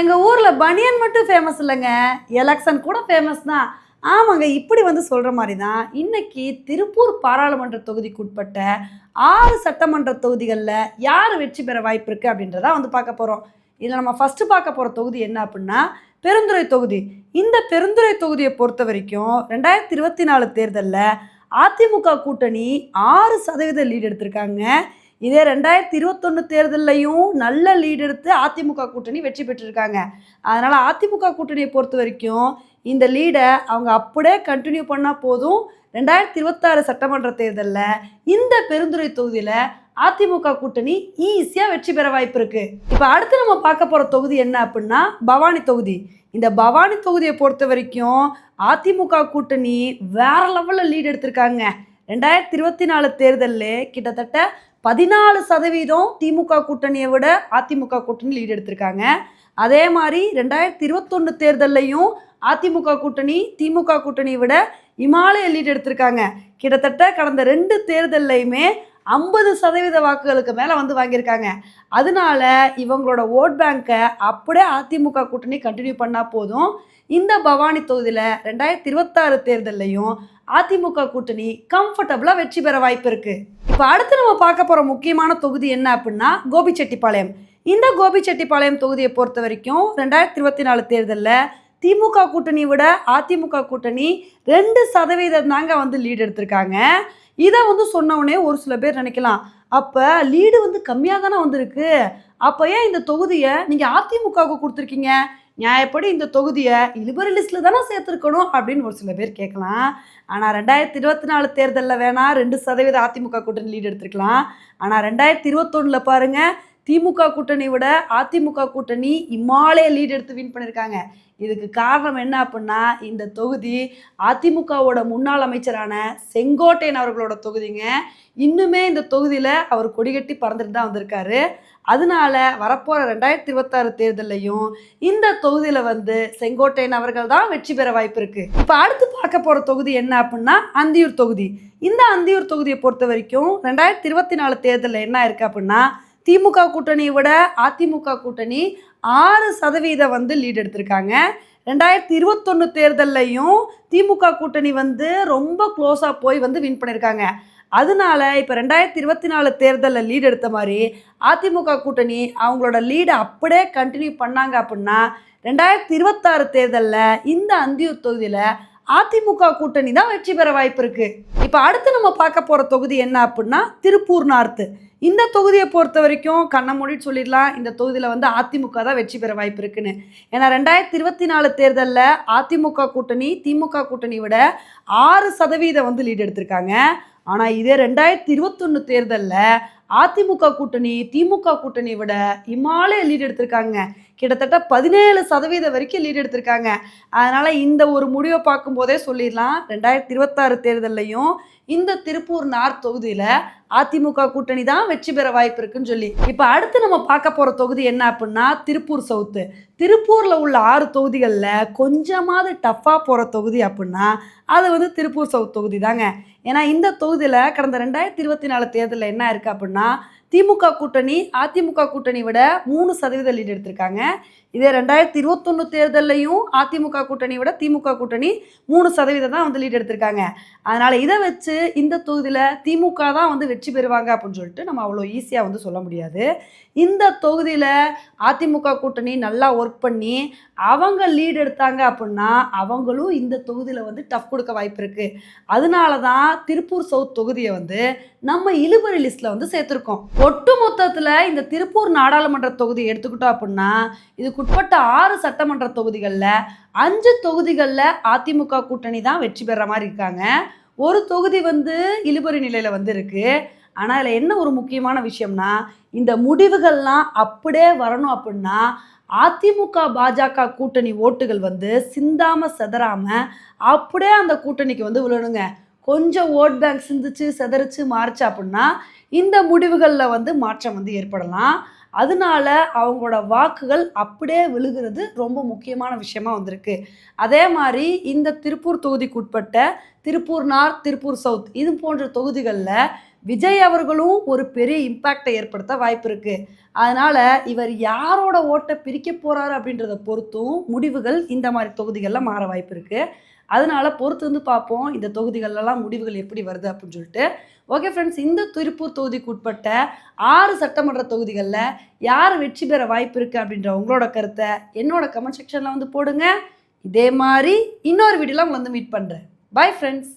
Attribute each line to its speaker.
Speaker 1: எங்கள் ஊரில் பனியன் மட்டும் ஃபேமஸ் இல்லைங்க. எலெக்ஷன் கூட ஃபேமஸ் தான். ஆமாங்க இப்படி வந்து சொல்கிற மாதிரி தான் இன்னைக்கு திருப்பூர் பாராளுமன்ற தொகுதிக்குட்பட்ட ஆறு சட்டமன்ற தொகுதிகளில் யார் வெற்றி பெற வாய்ப்பு இருக்குது அப்படின்றத வந்து பார்க்க போகிறோம் இதில் நம்ம ஃபஸ்ட்டு பார்க்க போகிற தொகுதி என்ன அப்படின்னா பெருந்துறை தொகுதி. இந்த பெருந்துறை தொகுதியை பொறுத்த வரைக்கும் ரெண்டாயிரத்தி இருபத்தி நாலு தேர்தலில் அதிமுக கூட்டணி ஆறு சதவீத லீடு எடுத்திருக்காங்க. இதே ரெண்டாயிரத்தி இருபத்தொன்று தேர்தல்லையும் நல்ல லீடு எடுத்து அதிமுக கூட்டணி வெற்றி பெற்றிருக்காங்க. அதனால் அதிமுக கூட்டணியை பொறுத்த வரைக்கும் இந்த லீடை அவங்க அப்படியே கண்டினியூ பண்ணால் போதும். ரெண்டாயிரத்தி இருபத்தாறு சட்டமன்ற தேர்தலில் இந்த பெருந்துறை தொகுதியில் அதிமுக கூட்டணி ஈஸியாக வெற்றி பெற வாய்ப்பு இருக்குது இப்போ அடுத்து நம்ம பார்க்க போகிற தொகுதி என்ன அப்படின்னா பவானி தொகுதி. இந்த பவானி தொகுதியை பொறுத்த வரைக்கும் அதிமுக கூட்டணி வேற லெவலில் லீடு எடுத்திருக்காங்க. ரெண்டாயிரத்தி இருபத்தி நாலு தேர்தலில் கிட்டத்தட்ட பதினாலு சதவீதம் திமுக கூட்டணியை விட அதிமுக கூட்டணி லீடு எடுத்திருக்காங்க. அதே மாதிரி ரெண்டாயிரத்தி இருபத்தொன்று தேர்தல்லையும் அதிமுக கூட்டணி திமுக கூட்டணியை விட இமாலய லீடு எடுத்திருக்காங்க. கிட்டத்தட்ட கடந்த ரெண்டு தேர்தல்லையுமே ஐம்பது சதவீத வாக்குகளுக்கு மேலே வந்து வாங்கியிருக்காங்க. அதனால இவங்களோட ஓட் பேங்கை அப்படியே அதிமுக கூட்டணி கண்டினியூ பண்ணால் போதும். இந்த பவானி தொகுதியில் ரெண்டாயிரத்தி இருபத்தாறு தேர்தல்லையும் அதிமுக கூட்டணி கம்ஃபர்டபுளாக வெற்றி பெற வாய்ப்பு இருக்குது இப்போ அடுத்து நம்ம பார்க்க போகிற முக்கியமான தொகுதி என்ன அப்படின்னா கோபிச்செட்டிப்பாளையம். இந்த கோபிச்செட்டிப்பாளையம் தொகுதியை பொறுத்த வரைக்கும் ரெண்டாயிரத்தி இருபத்தி நாலு தேர்தலில் திமுக கூட்டணியை விட அதிமுக கூட்டணி ரெண்டு சதவீதம் தாங்க வந்து லீடு எடுத்திருக்காங்க. இதை வந்து சொன்னவுடனே ஒரு சில பேர் நினைக்கலாம். அப்போ லீடு வந்து கம்மியாக தானே வந்திருக்கு. அப்போ ஏன் இந்த தொகுதியை நீங்கள் அதிமுகவுக்கு கொடுத்துருக்கீங்க? நியாயப்படி இந்த தொகுதியை இழுபறி லிஸ்ட்டில் தானே சேர்த்துருக்கணும்? அப்படின்னு ஒரு சில பேர் கேட்கலாம். ஆனால் ரெண்டாயிரத்தி இருபத்தி நாலு தேர்தலில் வேணால் ரெண்டு சதவீத அதிமுக கூட்டணி லீடு எடுத்துருக்கலாம். ஆனால் ரெண்டாயிரத்தி இருபத்தொன்னில் பாருங்கள் திமுக கூட்டணி விட அதிமுக கூட்டணி இம்மாலே லீடு எடுத்து வின் பண்ணியிருக்காங்க இதுக்கு காரணம் என்ன அப்படின்னா இந்த தொகுதி அதிமுகவோட முன்னாள் அமைச்சரான செங்கோட்டையன் அவர்களோட தொகுதிங்க. இன்னுமே இந்த தொகுதியில் அவர் கொடிகட்டி பறந்துட்டு தான் வந்திருக்காரு. அதனால வரப்போகிற ரெண்டாயிரத்தி இருபத்தாறு தேர்தல்லையும் இந்த தொகுதியில் வந்து செங்கோட்டையன் அவர்கள் தான் வெற்றி பெற வாய்ப்பு இருக்குது இப்போ அடுத்து பார்க்க போகிற தொகுதி என்ன அப்படின்னா அந்தியூர் தொகுதி. இந்த அந்தியூர் தொகுதியை பொறுத்த வரைக்கும் ரெண்டாயிரத்தி இருபத்தி நாலு தேர்தலில் என்ன இருக்குது அப்படின்னா திமுக கூட்டணியை விட அதிமுக கூட்டணி ஆறு சதவீதம் வந்து லீட் எடுத்திருக்காங்க. ரெண்டாயிரத்தி இருபத்தொன்று தேர்தல்லையும் திமுக கூட்டணி வந்து ரொம்ப க்ளோஸாக போய் வந்து வின் பண்ணியிருக்காங்க அதனால இப்போ ரெண்டாயிரத்தி இருபத்தி நாலு தேர்தலில் லீடு எடுத்த மாதிரி அதிமுக கூட்டணி அவங்களோட லீடை அப்படியே கண்டினியூ பண்ணாங்க அப்படின்னா ரெண்டாயிரத்தி இருபத்தாறு தேர்தலில் இந்த அந்தியூர் தொகுதியில் அதிமுக கூட்டணி தான் வெற்றி பெற வாய்ப்பு இருக்கு. இப்போ அடுத்து நம்ம பார்க்க போகிற தொகுதி என்ன அப்படின்னா திருப்பூர் நார்த்து இந்த தொகுதியை பொறுத்த வரைக்கும் கண்ணை மூடிட்டு சொல்லிடலாம். இந்த தொகுதியில் வந்து அதிமுக தான் வெற்றி பெற வாய்ப்பு இருக்குன்னு. ஏன்னா ரெண்டாயிரத்தி இருபத்தி நாலு தேர்தலில் அதிமுக கூட்டணி திமுக கூட்டணி விட ஆறு சதவீதம் வந்து லீடு எடுத்திருக்காங்க. ஆனால் இதே ரெண்டாயிரத்தி இருபத்தொன்று தேர்தலில் அதிமுக கூட்டணி திமுக கூட்டணி விட இமாலய லீடு எடுத்திருக்காங்க. கிட்டத்தட்ட பதினேழு சதவீதம் வரைக்கும் லீடு எடுத்திருக்காங்க. அதனால் இந்த ஒரு முடிவை பார்க்கும்போதே சொல்லிடலாம். ரெண்டாயிரத்தி இருபத்தாறு தேர்தல்லையும் இந்த திருப்பூர் நார்த் தொகுதியில் அதிமுக கூட்டணி தான் வெற்றி பெற வாய்ப்பு இருக்குன்னு சொல்லி. இப்போ அடுத்து நம்ம பார்க்க போகிற தொகுதி என்ன அப்படின்னா திருப்பூர் சவுத்து. திருப்பூரில் உள்ள ஆறு தொகுதிகளில் கொஞ்சமாவது டஃப்பாக போகிற தொகுதி அப்படின்னா அது வந்து திருப்பூர் சவுத் தொகுதி தாங்க. ஏன்னா இந்த தொகுதியில் கடந்த ரெண்டாயிரத்தி இருபத்தி நாலு தேர்தலில் என்ன இருக்குது அப்படின்னா திமுக கூட்டணி அதிமுக கூட்டணி விட மூணு சதவீத லீடு எடுத்திருக்காங்க. இதே ரெண்டாயிரத்தி இருபத்தொன்று தேர்தல்லையும் அதிமுக கூட்டணி விட திமுக கூட்டணி மூணு சதவீதம் தான் வந்து லீடு எடுத்திருக்காங்க. அதனால் இதை வச்சு இந்த தொகுதியில் திமுக தான் வந்து வெற்றி பெறுவாங்க அப்படின்னு சொல்லிட்டு நம்ம அவ்வளோ ஈஸியாக வந்து சொல்ல முடியாது. இந்த தொகுதியில் அதிமுக கூட்டணி நல்லா ஒர்க் பண்ணி அவங்க லீடு எடுத்தாங்க அப்படின்னா அவங்களும் இந்த தொகுதியில் வந்து டஃப் கொடுக்க வாய்ப்பு இருக்குது அதனால தான் திருப்பூர் சவுத் தொகுதியை வந்து நம்ம இழுபறி லிஸ்ட்டில் வந்து சேர்த்துருக்கோம். ஒட்டு மொத்தத்தில் இந்த திருப்பூர் நாடாளுமன்ற தொகுதி எடுத்துக்கிட்டோம் அப்படின்னா இதுக்குட்பட்ட ஆறு சட்டமன்ற தொகுதிகளில் அஞ்சு தொகுதிகளில் அதிமுக கூட்டணி தான் வெற்றி பெற மாதிரி இருக்காங்க. ஒரு தொகுதி வந்து இழுபறி நிலையில் வந்து இருக்குது ஆனால் அதில் என்ன ஒரு முக்கியமான விஷயம்னா இந்த முடிவுகள்லாம் அப்படியே வரணும் அப்படின்னா அதிமுக பாஜக கூட்டணி ஓட்டுகள் வந்து சிந்தாமல் செதறாமல் அப்படியே அந்த கூட்டணிக்கு வந்து விழணுங்க. கொஞ்சம் ஓட் பேங்க் சிந்திச்சு செதறிச்சு மாறுச்சு அப்படின்னா இந்த முடிவுகளில் வந்து மாற்றம் வந்து ஏற்படலாம். அதனால அவங்களோட வாக்குகள் அப்படியே விழுகிறது ரொம்ப முக்கியமான விஷயமா வந்திருக்கு. அதே மாதிரி இந்த திருப்பூர் தொகுதிக்கு உட்பட்ட திருப்பூர் நார்த் திருப்பூர் சவுத் இது போன்ற தொகுதிகளில் விஜய் அவர்களும் ஒரு பெரிய இம்பேக்டை ஏற்படுத்த வாய்ப்பு இருக்குது அதனால் இவர் யாரோட ஓட்டை பிரிக்க போகிறார் அப்படின்றத பொறுத்தும் முடிவுகள் இந்த மாதிரி தொகுதிகளில் மாற வாய்ப்பு இருக்குது அதனால் பொறுத்து வந்து பார்ப்போம். இந்த தொகுதிகளெல்லாம் முடிவுகள் எப்படி வருது அப்படின்னு சொல்லிட்டு. ஓகே ஃப்ரெண்ட்ஸ் இந்த திருப்பூர் தொகுதிக்கு உட்பட்ட ஆறு சட்டமன்ற தொகுதிகளில் யார் வெற்றி பெற வாய்ப்பு இருக்குது அப்படின்ற உங்களோட கருத்தை என்னோட கமெண்ட் செக்ஷனில் வந்து போடுங்க. இதே மாதிரி இன்னொரு வீடியோவில் உங்களை வந்து மீட் பண்ணுறேன் பாய் ஃப்ரெண்ட்ஸ்